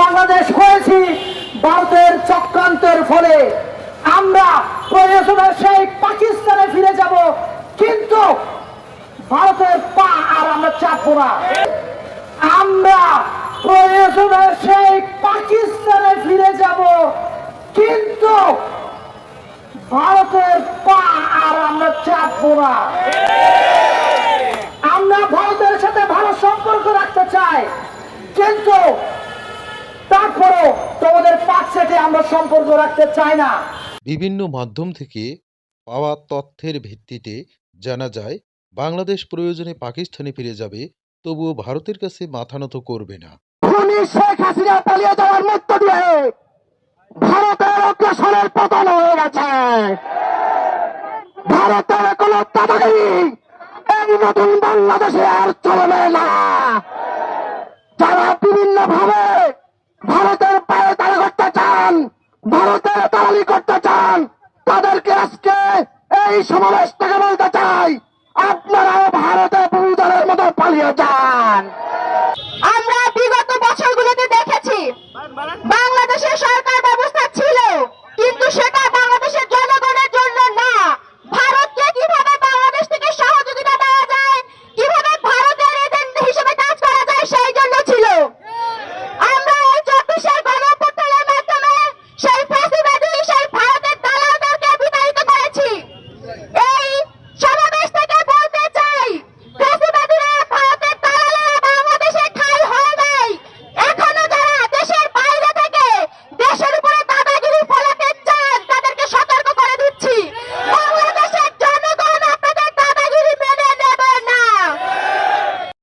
বাংলাদেশ হয়েছি ভারতের চক্রান্তের ফলে। আমরা প্রয়োজনে সেই পাকিস্তানে ফিরে যাব, কিন্তু ভারতের পা আর আমরা চাপবো না। আমরা প্রয়োজনে সেই পাকিস্তানে ফিরে যাব, কিন্তু ভারতের পা আর আমরা চাপবো না। আমরা ভারতের সাথে ভালো সম্পর্ক রাখতে চাই, কিন্তু তারপরও তোমাদের পাক সেটে আমরা সম্পর্ক রাখতে চাই না। বিভিন্ন মাধ্যম থেকে পাওয়া তথ্যের ভিত্তিতে জানা যায় বাংলাদেশ প্রয়োজনে পাকিস্তানে ফিরে যাবে তবুও ভারতের কাছে মাথা নত করবে না। খুনি শেখ হাসিনা পালিয়ে যাওয়ার মধ্য দিয়ে ভারতের অগ্রসরের পতন হয়ে গেছে। ভারতের কোন দাদাগিরি এই নতুন বাংলাদেশে আর চলবে না। তাদেরকে আজকে এই সমাবেশ থেকে বলতে চাই।